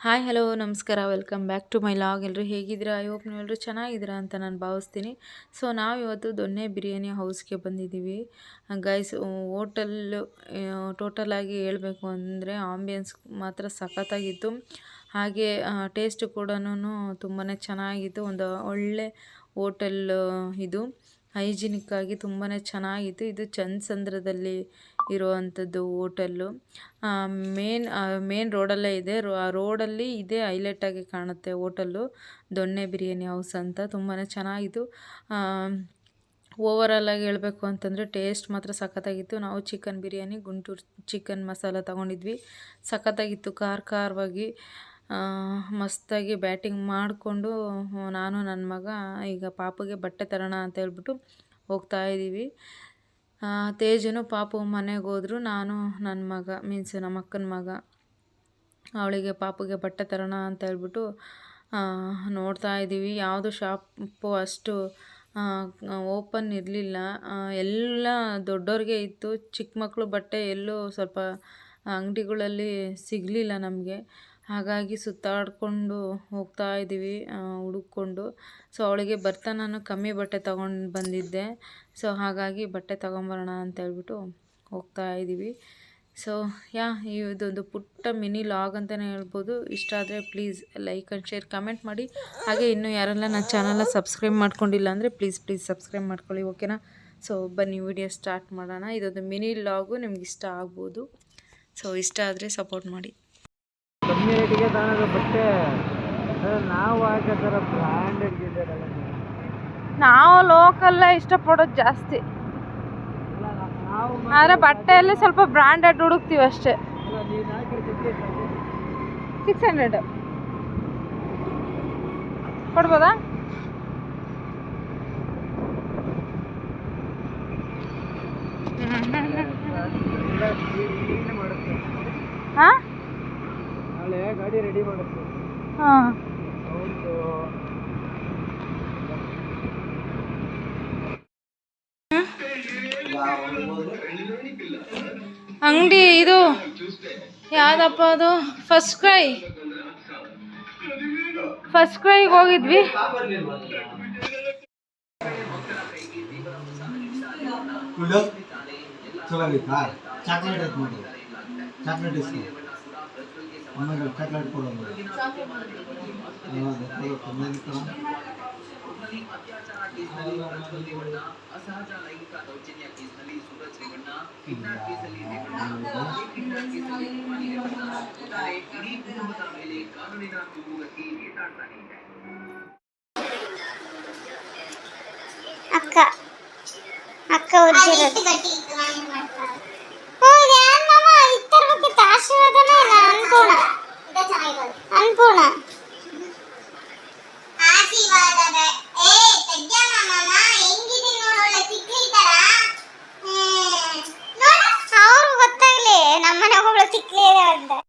Hi, hello, ನಮಸ್ಕಾರ. Welcome back to my vlog. ಎಲ್ಲರೂ ಹೇಗಿದ್ದೀರಾ? ಐ ಹೋಪ್ ನೀವೆಲ್ಲರೂ ಚೆನ್ನಾಗಿದ್ದೀರಾ ಅಂತ ನಾನು ಭಾವಿಸ್ತೀನಿ. ಸೊ ನಾವು ಇವತ್ತು ದೊನ್ನೆ ಬಿರಿಯಾನಿ ಹೌಸ್ಗೆ ಬಂದಿದ್ದೀವಿ. ಗೈಸ್ ಟೋಟಲ್ ಟೋಟಲಾಗಿ ಹೇಳಬೇಕು ಅಂದರೆ ಆಂಬಿಯನ್ಸ್ ಮಾತ್ರ ಸಖತ್ತಾಗಿತ್ತು. ಹಾಗೆ ಟೇಸ್ಟ್ ಕೂಡ ತುಂಬಾ ಚೆನ್ನಾಗಿತ್ತು. ಒಂದು ಒಳ್ಳೆ ಹೋಟೆಲ್ ಇದು. ಹೈಜಿನಿಕ್ ಆಗಿ ತುಂಬಾ ಚೆನ್ನಾಗಿತ್ತು. ಇದು ಚನ್ನಸಂದ್ರದಲ್ಲಿ ಇರುವಂಥದ್ದು ಹೋಟೆಲ್ಲು. ಮೇನ್ ಮೇನ್ ರೋಡಲ್ಲೇ ಇದೆ. ರೋ, ಆ ರೋಡಲ್ಲಿ ಇದೇ ಹೈಲೈಟಾಗಿ ಕಾಣುತ್ತೆ ಹೋಟೆಲ್ಲು. ದೊಣ್ಣೆ ಬಿರಿಯಾನಿ ಹೌಸ್ ಅಂತ ತುಂಬಾ ಚೆನ್ನಾಗಿತ್ತು. ಓವರಾಲಾಗಿ ಹೇಳಬೇಕು ಅಂತಂದರೆ ಟೇಸ್ಟ್ ಮಾತ್ರ ಸಖತ್ತಾಗಿತ್ತು. ನಾವು ಚಿಕನ್ ಬಿರಿಯಾನಿ, ಗುಂಟೂರು ಚಿಕನ್ ಮಸಾಲ ತೊಗೊಂಡಿದ್ವಿ. ಸಖತ್ತಾಗಿತ್ತು. ಖಾರ ಖಾರವಾಗಿ ಮಸ್ತಾಗಿ ಬ್ಯಾಟಿಂಗ್ ಮಾಡಿಕೊಂಡು ನಾನು ನನ್ನ ಮಗ ಈಗ ಪಾಪುಗೆ ಬಟ್ಟೆ ತರೋಣ ಅಂತ ಹೇಳ್ಬಿಟ್ಟು ಹೋಗ್ತಾ ಇದ್ದೀವಿ ತೇಜನು ಪಾಪು ಮನೆಗೆ ಹೋದ್ರು, ನಾನು ನನ್ನ ಮಗ, ಮೀನ್ಸ್ ನಮ್ಮ ಅಕ್ಕನ ಮಗ, ಅವಳಿಗೆ ಪಾಪುಗೆ ಬಟ್ಟೆ ತರೋಣ ಅಂತ ಹೇಳ್ಬಿಟ್ಟು ನೋಡ್ತಾ ಇದ್ದೀವಿ ಯಾವುದು ಶಾಪು ಅಷ್ಟು ಓಪನ್ ಇರಲಿಲ್ಲ. ಎಲ್ಲ ದೊಡ್ಡವ್ರಿಗೆ ಇತ್ತು. ಚಿಕ್ಕ ಮಕ್ಕಳು ಬಟ್ಟೆ ಎಲ್ಲೂ ಸ್ವಲ್ಪ ಅಂಗಡಿಗಳಲ್ಲಿ ಸಿಗಲಿಲ್ಲ ನಮಗೆ. ಹಾಗಾಗಿ ಸುತ್ತಾಡಿಕೊಂಡು ಹೋಗ್ತಾ ಇದ್ದೀವಿ ಹುಡುಕ್ಕೊಂಡು. ಸೊ ಅವಳಿಗೆ ಬರ್ತಾ ನಾನು ಕಮ್ಮಿ ಬಟ್ಟೆ ತೊಗೊಂಡು ಬಂದಿದ್ದೆ. ಸೊ ಹಾಗಾಗಿ ಬಟ್ಟೆ ತೊಗೊಂಬರೋಣ ಅಂತೇಳ್ಬಿಟ್ಟು ಹೋಗ್ತಾ ಇದ್ದೀವಿ. ಸೊ ಯಾ, ಇದೊಂದು ಪುಟ್ಟ ಮಿನಿ ಲಾಗ್ ಅಂತಲೇ ಹೇಳ್ಬೋದು. ಇಷ್ಟ ಆದರೆ please like and share comment ಮಾಡಿ. ಹಾಗೆ ಇನ್ನೂ ಯಾರೆಲ್ಲ ನನ್ನ ಚಾನಲ್ನ ಸಬ್ಸ್ಕ್ರೈಬ್ ಮಾಡ್ಕೊಂಡಿಲ್ಲ ಅಂದರೆ ಪ್ಲೀಸ್ ಪ್ಲೀಸ್ ಸಬ್ಸ್ಕ್ರೈಬ್ ಮಾಡ್ಕೊಳ್ಳಿ ಓಕೆನಾ ಸೊ ಬನ್ನಿ ವಿಡಿಯೋ ಸ್ಟಾರ್ಟ್ ಮಾಡೋಣ. ಇದೊಂದು ಮಿನಿ ಲಾಗು, ನಿಮ್ಗೆ ಇಷ್ಟ ಆಗ್ಬೋದು. ಸೊ ಇಷ್ಟ ಆದರೆ ಸಪೋರ್ಟ್ ಮಾಡಿ. ಕಮ್ಮಿ ರೇಟಿಗೆ ತಗೊಳ್ಳೋದು ಬಟ್ಟೆ ನಾವು ಹಾಕೋ ಥರ ಬ್ರ್ಯಾಂಡೆಡ್ ಇದ್ದಾರಲ್ಲ ನಾವು. ಲೋಕಲ್ಲೇ ಇಷ್ಟಪಡೋದು ಜಾಸ್ತಿ. ಆದರೆ ಬಟ್ಟೆಯಲ್ಲಿ ಸ್ವಲ್ಪ ಬ್ರ್ಯಾಂಡೆಡ್ ಹುಡುಕ್ತೀವಿ ಅಷ್ಟೇ. ಸಿಕ್ಸ್ ಹಂಡ್ರೆಡ್ ಕೊಡ್ಬೋದಾ? ಹಾಂ? ಗಾಡಿ ರೆಡಿ ಮಾಡುತ್ತೆ ಹಾಂ. ಅಂಗಡಿ ಇದು ಯಾವ್ದಪ್ಪ ಅದು? ಫಸ್ಟ್ ಕ್ರೈ ಫಸ್ಟ್ ಕ್ರೈಗೆ ಹೋಗಿದ್ವಿ. ಚೆನ್ನಾಗೈತಾ ಚಾಕ್ಲೇಟ್ ಐತೆ ನೋಡಿ ಚಾಕ್ಲೇಟ್ ಇಸ್ಕೊ ಆಮೇಲೆ ಚಾಕ್ಲೇಟ್ ಕೊಡೋದು ಅಕ್ಕ ಅಕ್ಕ ಉಜ್ಜಿರೋದು அவங்களுக்கு கிளியரா இருந்தேன்.